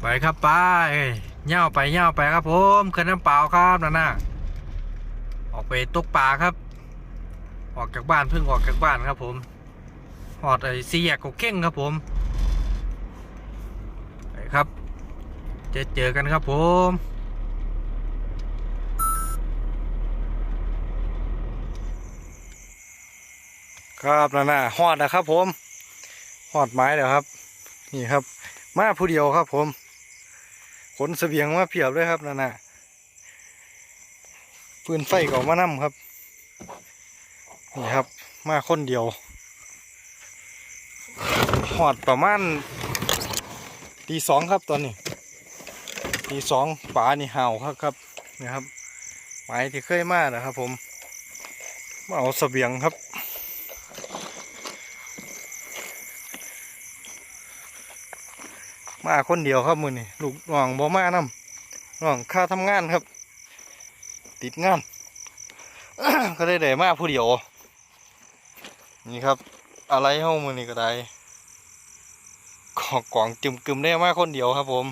ไปครับไปเง่าไปเง่าไปครับผมขึ้นน้ำเปล่าครับนั่นน่ะออกไปตกปลาครับ ออกจากบ้านเพิ่งออกจากบ้านครับผมหอดไอ้ซีแยกกกเข่งครับผมไปครับ เจอเจอกันครับผมครับนั่นน่ะหอดนะครับผมหอดไม้เดี๋ยวครับ นี่ครับ มาผู้เดียวครับผม ขนเสบียงมาเพียบเลยครับนั่นน่ะปืนไฟก็เอามานํครับ นี่ครับ มาคนเดียวหอดประมาณตีสองครับตอนนี้ตีสองป่านี่เห่าครับครับนี่ครับหมายที่เคยมานะครับผมมาเอาเสบียงครับ มาคนเดียวครับมือนี่ลูกน้องบ่มานํน้องค่าทำงานครับ ติดงานก็ได้ได้มาผู้เดียว นี่ครับ อะไรเฮ้ามือนี่ก็ได้กองกองจึมกึมได้มาคนเดียวครับ ผม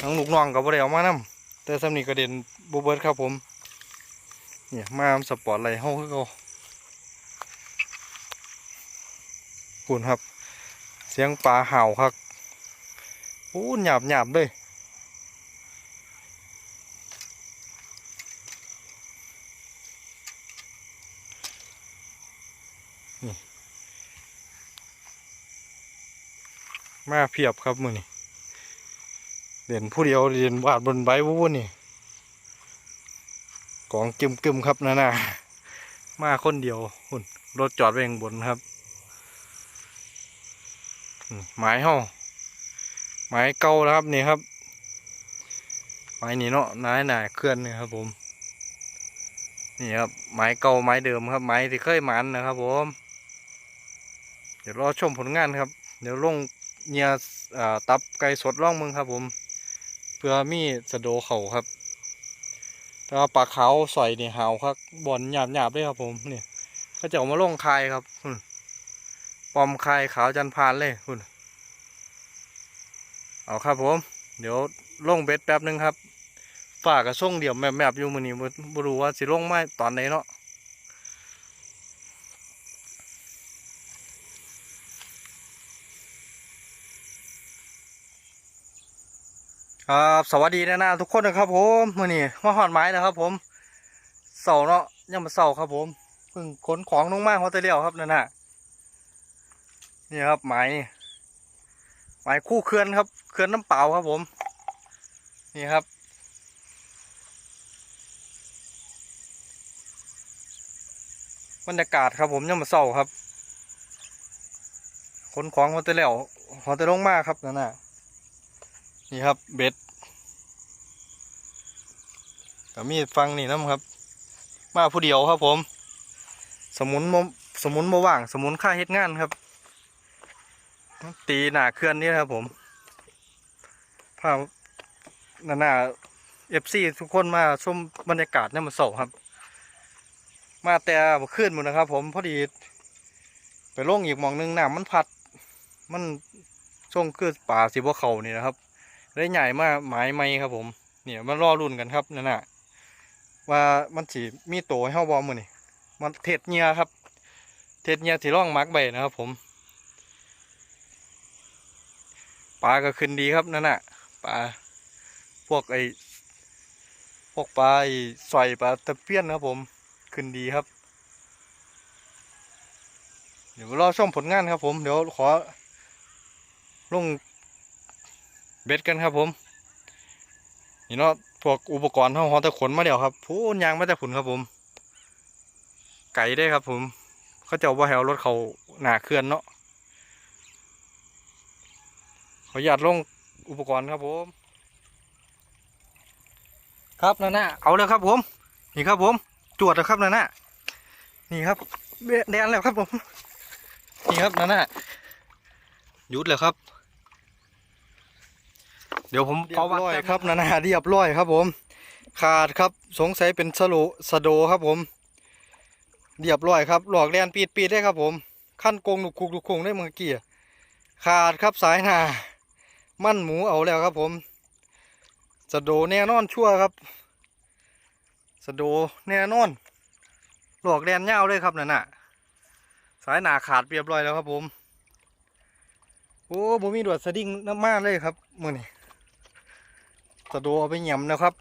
ทั้งลูกน้องก็บ่ได้เอามานํแต่สำนีกระเด็นบูเบิร์ดครับผม เนี่ยมาสปอร์ตไรเฮ้าคือเขาคุณครับ สียงปลาเห่าครับโอ้หยาบหยาบเลยมาเพียบครับมือนี่เด่นผู้เดียวเด่นวาดบนใบวุ้นนี่กองกึมกึมครับนะนะมาคนเดียวหุ่นรถจอดไว้ข้างบนครับ อืมไม้เฮาไม้เก่าแล้วครับนี่ครับไม้นี่เนาะนายหน่าเคลื่อนนี่ครับผม นี่ครับไม้เก่าไม้เดิมครับไม้ที่เคยหมันนะครับผมเดี๋ยวรอชมผลงานครับ เดี๋ยวลงเนียอ่าตับไก่สดร่องมึงครับผม เพื่อมีสะโดเข่าครับแต่ว่าปลาขาวสอยนี่ยหาวครับบอนหยาบหยาบๆเลยครับผมนี่เขาจะเออกมาลงคายครับอืม ปอมคายขาวจันพานเลยคุณเอาครับผม เดี๋ยวลงเบ็ดแป๊บหนึงครับฝากกระส่งเดี่ยวแมบๆอยู่มือนี้บ่รู้ว่าสิลงไม้ตอนไหนเนาะครับสวัสดีนะนะทุกคนนะครับผมมือนี้มาหอดไม้แล้วครับ ผมเสาเนาะยังมาเสาครับผมเพิ่งขนของลงมาฮอตเตเลียวครับนั่นน่ะ นี่ครับไม้นี่ไม้คู่เคลื่อนครับเคลื่อนน้ำเปล่าครับผม นี่ครับ บรรยากาศครับผมยังมาเศร้าครับขนของมาแต่แล้วหอแต่ลงมากครับนั่นน่ะนี่ครับเบ็ดกับมีดฟังนี่น้ำครับ มาผู้เดียวครับผม สมุนสมุนโมว่าง สมุนค่าเฮ็ดงานครับ ตีหนาเคลื่อนนี่ครับผมพาหน้าหน้าเอฟซีทุกคนมาชมบรรยากาศเนี่ยมันเสาครับ มาแต่บ่ขึ้นหมดนะครับ ผมพอดี ไปลงอีกมองหนึงหน้ำมันพัด มันช่วงคือป่าสีบัวเขานี่นะครับได้ใหญ่มากหมายไม่ครับ ผม เนี่ยมารอรุ่นกันครับนั่นน่ะว่ามันสีมีโตให้เฮาบอมือนี่มันเทศเงียครับ เทศเงียที่ร่องมาร์กใบนะครับ ผม ปลาก็ขึ้นดีครับนั่นน่ะปลาพวกไอ้พวกปลาไอ้สอยปลาตะเพียนครับผมขึ้นดีครับ เดี๋ยวรอชมผลงานครับผมเดี๋ยวขอลงเบ็ดกันครับผม นี่เนาะพวกอุปกรณ์เท่าหอตะขนมาเดี๋ยวครับพูนยางมาแต่ผุนครับผม ไก่ได้ครับผมเขาจะเอาว่าแถวรถเขาหนาเคลื่อนเนาะ ข ออนุญาตลงอุปกรณ์ครับผม ครับนั่นน่ะเอาเลยครับผม นี่ครับผมจวดแล้วครับนั่นน่ะนี่ครับเบะแดนแล้วครับผม นี่ครับนั่นน่ะหยุดเลยครับ เดี๋ยวผมเอาร้อยครับนั่นน่ะเรียบร้อยครับผม ขาดครับสงสัยเป็นสโลสะโดครับผมเรียบร้อยครับหลอกแดนปีดปีดได้ครับผม ขั้นโกงหนุกคุกหนุกคุงได้เมื่อกี้ขาดครับสายหนา มั่นหมูเอาแล้วครับผม สะโดแน่นอนชั่วครับ สะโดแน่นอน หลอกแดนเงาเลยครับนั่นน่ะ สายหนาขาดเรียบร้อยแล้วครับผม โอ้ผมมีดวดสดิ้งน้ำมาเลยครับมือนี่สะโดเอาไปเหย่ำแล้วครับ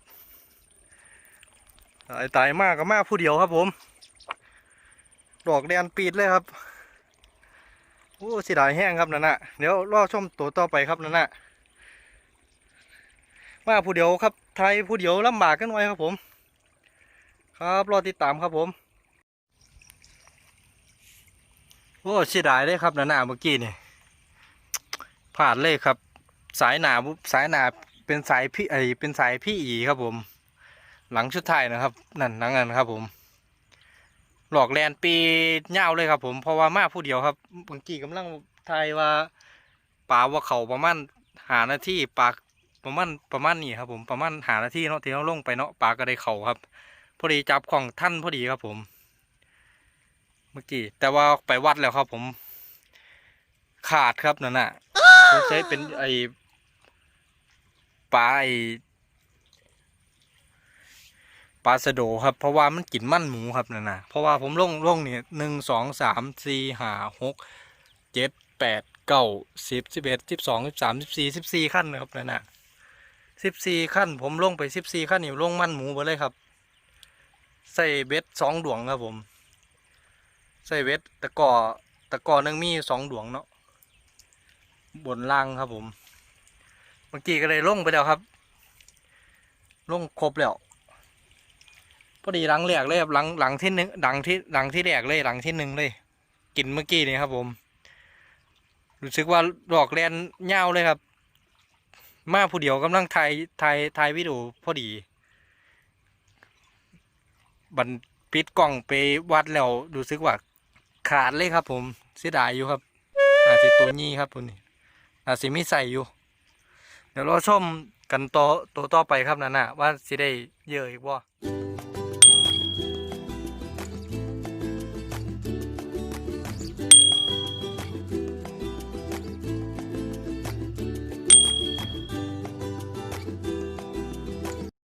ตายตายมากกับมากผู้เดียวครับผมดอกแดนปีดเลยครับ โอ้สีดายแห้งครับนั่นน่ะเดี๋ยวรอชมตัวต่อไปครับนั่นน่ะ มาผู้เดียวครับไทยผู้เดียวลำบากกันหน่อยครับผม ครับรอติดตามครับผมโอ้เสียดายเลยครับหนน่ะเมื่อกี้นี่พลาดเลยครับ สายหนาปุ๊บสายหนาเป็นสายพี่ไอเป็นสายพี่อีครับผม หลังชุดไทยนะครับ นั่นหลังนั้นครับผม หลอกแลนปีเงาเลยครับผมเพราะว่ามาผู้เดียวครับบางกี้กำลังทายว่าป่าว่าเขาประมาณหานาที่ปลา ประมาณประมาณนี้ครับผมประมาณหานาทีเนาะที่เราลงไปเนาะปลาก็ได้เขาครับ พอดีจับของท่านพอดีครับผม เมื่อกี้แต่ว่าไปวัดแล้วครับผม ขาดครับนั่นน่ะสงสัยเป็นไอปลาไอปลาสะโดครับ เพราะว่ามันกินมันหมูครับนั่นน่ะเพราะว่าผมลงลงเนี่ยหนึ่งสองสามสี่ห้าหกเจ็ดแปดเก้าสิบสิบเอ็ดสิบสองสิบสามสิบสี่สิบสี่ขั้นนะครับนั่นน่ะ สิบสี่ขั้น ผมลงไปสิบสี่ขั้นนี่ลงมันหมูไปเลยครับ ใส่เบ็ดสองดวงครับผม ใส่เบ็ดตะกร้อตะก้อนึงมีสองดวงเนาะบนล่างครับผม เมื่อกี้ก็เลยลงไปแล้วครับ ลงครบแล้วพอดีหลังแรกเลยครับหลังหลังที่หนึ่งหลังที่หลังที่แรกเลยหลังที่หนึ่งเลย กินเมื่อกี้นี่ครับผม รู้สึกว่าดอกแลนเงาวเลยครับ มาผู้เดียวกำลังถ่ายถ่ายถ่ายวิดีโอพอดี บันปิดกล่องไปวัดแล้วดูซึกว่าขาดเลยครับ ผมเสียดายอยู่ครับ อาจจะตัวนี้ครับผมนี้อาจจะไม่ใส่อยู่ เดี๋ยวเราชมกันต่อตัวต่อไปครับนั่นน่ะว่าสิได้เยอะอีกว่า